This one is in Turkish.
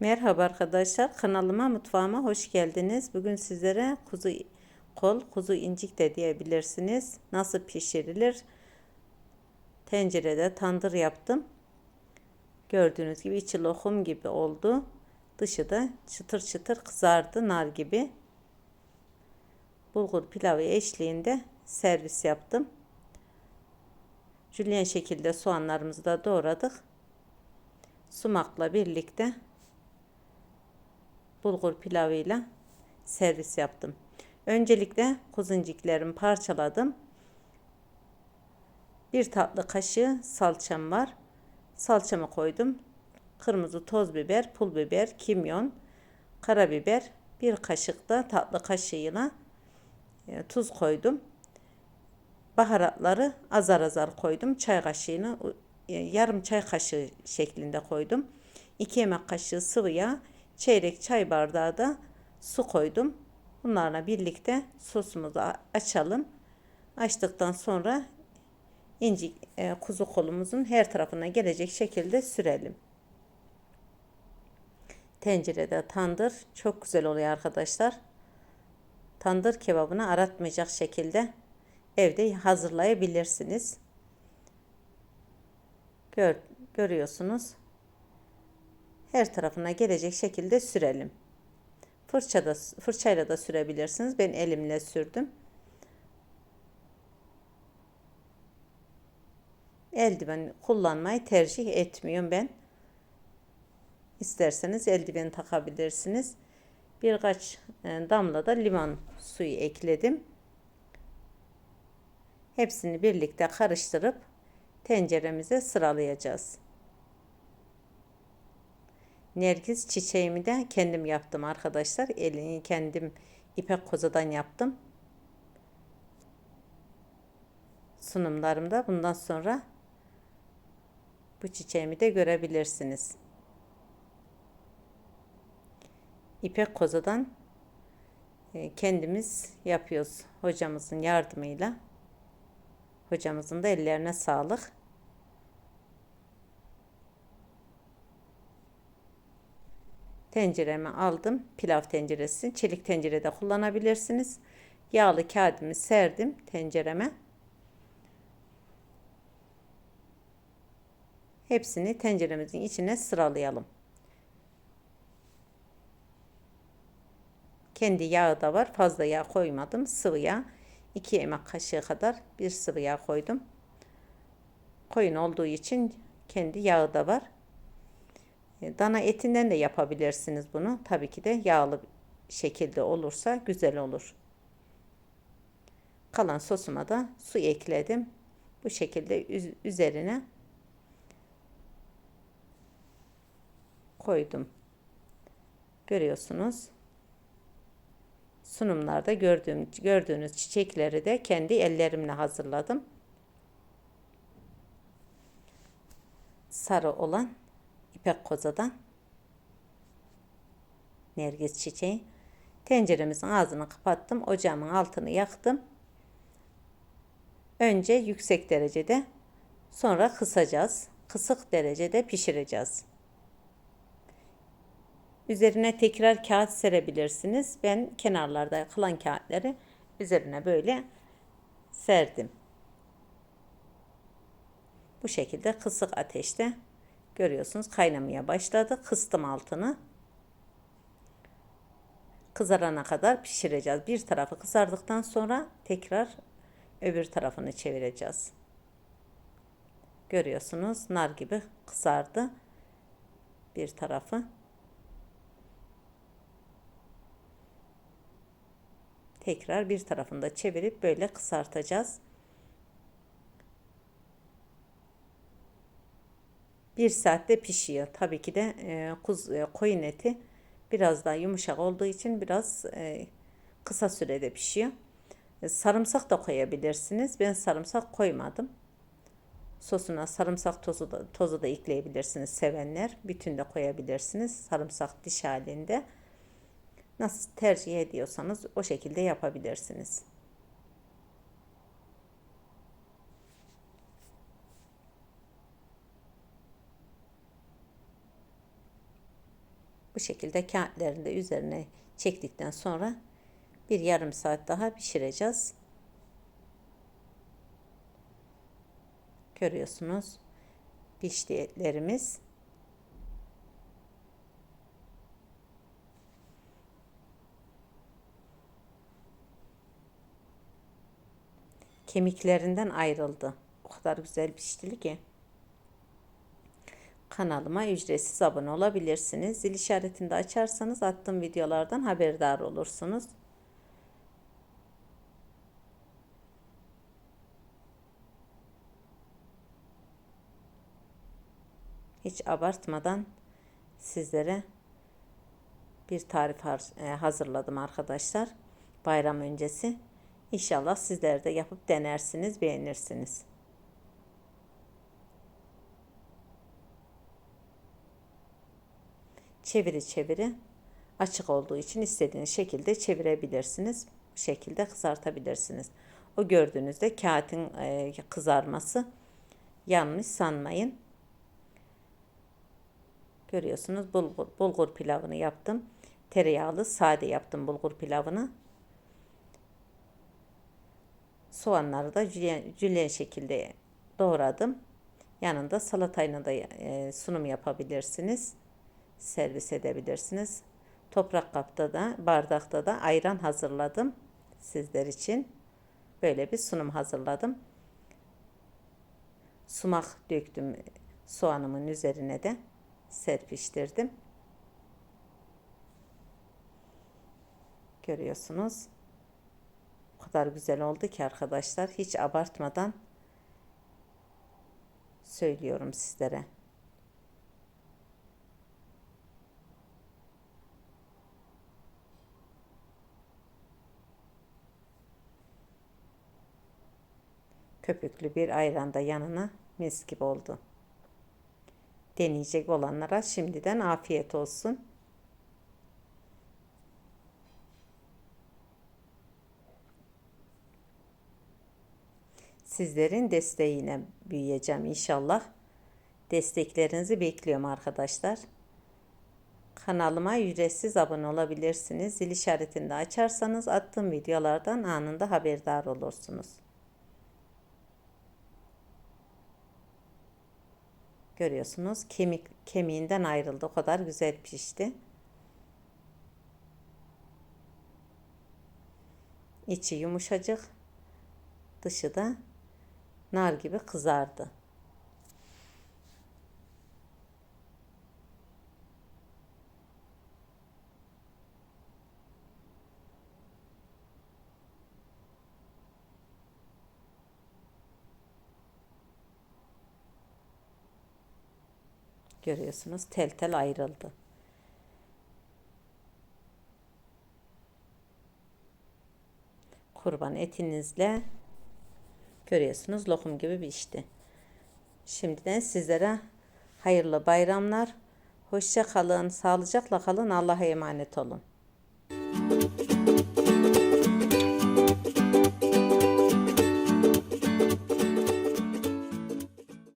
Merhaba arkadaşlar kanalıma mutfağıma hoş geldiniz. Bugün sizlere kuzu kol, kuzu incik de diyebilirsiniz. Nasıl pişirilir? Tencerede tandır yaptım. Gördüğünüz gibi içi lokum gibi oldu. Dışı da çıtır çıtır kızardı nar gibi. Bulgur pilavı eşliğinde servis yaptım. Jülyen şekilde soğanlarımızı da doğradık. Sumakla birlikte bulgur pilavıyla servis yaptım. Öncelikle kuzunciklerimi parçaladım. Bir tatlı kaşığı salçam var. Salçamı koydum. Kırmızı toz biber, pul biber, kimyon, karabiber, bir kaşık da tatlı kaşığıyla e, tuz koydum. Baharatları azar azar koydum. Çay kaşığını e, yarım çay kaşığı şeklinde koydum. 2 yemek kaşığı sıvı yağ, çeyrek çay bardağı da su koydum. Bunlarla birlikte sosumuzu açalım. Açtıktan sonra inci e, kuzu kolumuzun her tarafına gelecek şekilde sürelim. Tencerede tandır çok güzel oluyor arkadaşlar. Tandır kebabını aratmayacak şekilde evde hazırlayabilirsiniz. Gör, görüyorsunuz her tarafına gelecek şekilde sürelim. Fırçada, fırçayla da sürebilirsiniz. Ben elimle sürdüm. Eldiven kullanmayı tercih etmiyorum ben. İsterseniz eldiven takabilirsiniz. Birkaç e, damla da limon suyu ekledim. Hepsini birlikte karıştırıp tenceremize sıralayacağız. Nergis çiçeğimi de kendim yaptım arkadaşlar. Elini kendim ipek kozadan yaptım. Sunumlarımda bundan sonra bu çiçeğimi de görebilirsiniz. İpek kozadan e, kendimiz yapıyoruz hocamızın yardımıyla. Hocamızın da ellerine sağlık. Tenceremi aldım. Pilav tenceresi. Çelik tencerede kullanabilirsiniz. Yağlı kağıdımı serdim tencereme. Hepsini tenceremizin içine sıralayalım. Kendi yağı da var. Fazla yağ koymadım. Sıvı yağ. 2 yemek kaşığı kadar bir sıvı yağ koydum. Koyun olduğu için kendi yağı da var. E, dana etinden de yapabilirsiniz bunu. Tabii ki de yağlı şekilde olursa güzel olur. Kalan sosuma da su ekledim. Bu şekilde üzerine koydum. Görüyorsunuz. Sunumlarda gördüğüm, gördüğünüz çiçekleri de kendi ellerimle hazırladım. Sarı olan ipek kozadan nergis çiçeği. Tenceremizin ağzını kapattım. Ocağımın altını yaktım. Önce yüksek derecede sonra kısacağız. Kısık derecede pişireceğiz. Üzerine tekrar kağıt serebilirsiniz. Ben kenarlarda kalan kağıtları üzerine böyle serdim. Bu şekilde kısık ateşte Görüyorsunuz kaynamaya başladı. Kıstım altını. Kızarana kadar pişireceğiz. Bir tarafı kızardıktan sonra tekrar öbür tarafını çevireceğiz. Görüyorsunuz nar gibi kızardı bir tarafı. Tekrar bir tarafını da çevirip böyle kısaltacağız. 1 saatte pişiyor. Tabii ki de e, kuz, e, koyun eti biraz daha yumuşak olduğu için biraz e, kısa sürede pişiyor. E, sarımsak da koyabilirsiniz. Ben sarımsak koymadım. Sosuna sarımsak tozu da, tozu da ekleyebilirsiniz sevenler. Bütün de koyabilirsiniz. Sarımsak diş halinde. Nasıl tercih ediyorsanız o şekilde yapabilirsiniz. Bu şekilde kağıtlarını da üzerine çektikten sonra bir yarım saat daha pişireceğiz. Görüyorsunuz pişti etlerimiz. Kemiklerinden ayrıldı. O kadar güzel pişti ki. Kanalıma ücretsiz abone olabilirsiniz. Zil işaretini de açarsanız attığım videolardan haberdar olursunuz. Hiç abartmadan sizlere bir tarif e, hazırladım arkadaşlar. Bayram öncesi. İnşallah sizler de yapıp denersiniz, beğenirsiniz. Çeviri çeviri açık olduğu için istediğiniz şekilde çevirebilirsiniz. Bu şekilde kızartabilirsiniz. O gördüğünüzde kağıtın e, kızarması yanlış sanmayın. Görüyorsunuz bulgur, bulgur pilavını yaptım. Tereyağlı sade yaptım bulgur pilavını. Soğanları da jülyen, şekilde doğradım. Yanında salatayla da e, sunum yapabilirsiniz. Servis edebilirsiniz. Toprak kapta da bardakta da ayran hazırladım sizler için. Böyle bir sunum hazırladım. Sumak döktüm soğanımın üzerine de serpiştirdim. Görüyorsunuz. O kadar güzel oldu ki arkadaşlar. Hiç abartmadan söylüyorum sizlere. Köpüklü bir ayran da yanına mis gibi oldu. Deneyecek olanlara şimdiden afiyet olsun. Sizlerin desteğine büyüyeceğim inşallah. Desteklerinizi bekliyorum arkadaşlar. Kanalıma ücretsiz abone olabilirsiniz. Zil işaretini de açarsanız attığım videolardan anında haberdar olursunuz. Görüyorsunuz kemik kemiğinden ayrıldı. O kadar güzel pişti. İçi yumuşacık, dışı da nar gibi kızardı. Görüyorsunuz tel tel ayrıldı. Kurban etinizle görüyorsunuz lokum gibi pişti. Şimdiden sizlere hayırlı bayramlar. Hoşça kalın, sağlıcakla kalın. Allah'a emanet olun.